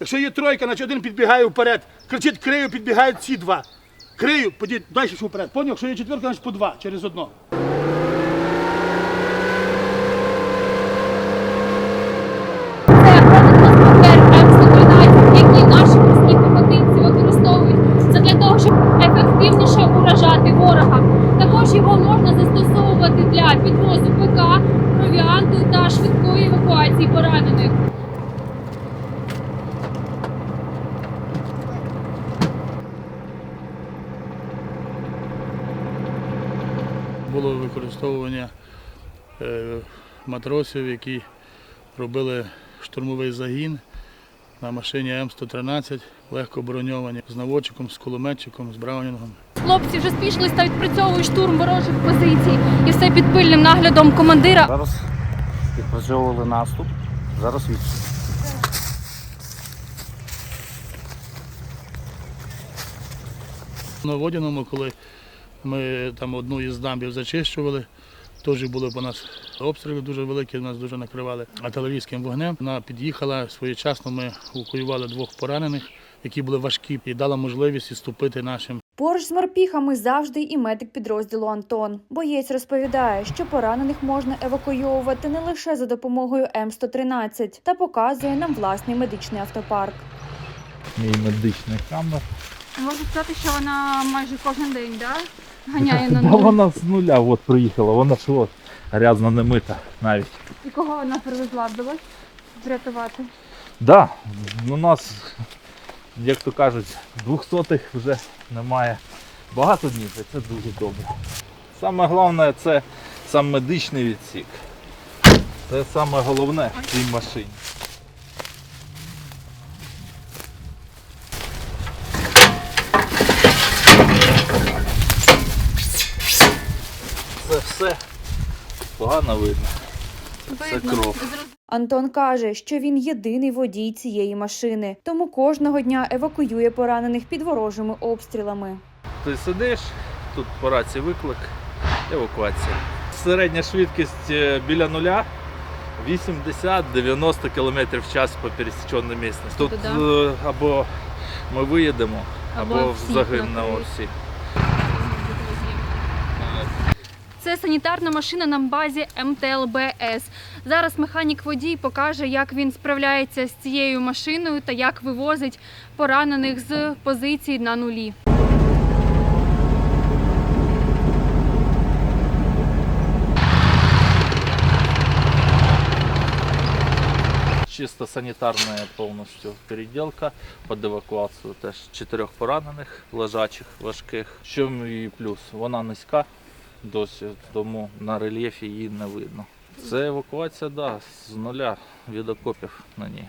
Якщо є тройка, значить один підбігає вперед. Кричить крию, підбігають ці два. Крию, подіть, далі що вперед. Поняв, якщо є четверка, значить по два через одно. Це бронетранспортер М113, який наші морські піхотинці використовують задля того, щоб ефективніше уражати ворога. Також його можна застосовувати для підвозу ПК, провіанту та швидкої евакуації поранених. Було використовування е, матросів, які робили штурмовий загін на машині М113, легко броньовані, з наводчиком, з кулеметчиком, з браунінгом. Хлопці вже спішились та відпрацьовують штурм ворожих позицій. І все під пильним наглядом командира. Зараз відпрацьовували наступ, зараз відступ. На Водяному, коли ми там одну із дамбів зачищували, теж були по нас обстріли дуже великі, нас дуже накривали артилерійським вогнем. Вона під'їхала своєчасно. Ми укоювали двох поранених, які були важкі, і дала можливість відступити нашим Поруч з морпіхами завжди і медик підрозділу Антон. Боєць розповідає, що поранених можна евакуйовувати не лише за допомогою М113 та показує нам власний медичний автопарк. Мій медичний камер. Можна сказати, що вона майже кожен день да? Ганяє на Да вона з нуля от приїхала, вона ж от грязно не мита навіть. І кого вона привезла? Вдалося врятувати? Да, у нас, як то кажуть, двохсотих вже немає. Багато днів, і це дуже добре. Саме головне це сам медичний відсік. Це саме головне в цій машині. Все погано видно. Це кров. Антон каже, що він єдиний водій цієї машини, тому кожного дня евакуює поранених під ворожими обстрілами. Ти сидиш, тут по рації виклик, евакуація. Середня швидкість е, біля нуля 80-90 км в час по пересіченій місцевості. Тут е, або ми виїдемо, Або або, загинемо всі. Це санітарна машина на базі МТЛБС. Зараз механік водій покаже, як він справляється з цією машиною та як вивозить поранених з позицій на нулі. Чисто санітарна повністю переділка під евакуацію. Теж чотирьох поранених, лежачих, важких. Що і плюс, вона низька досі, тому на рельєфі її не видно. Це евакуація, да, з нуля від окопів на ній.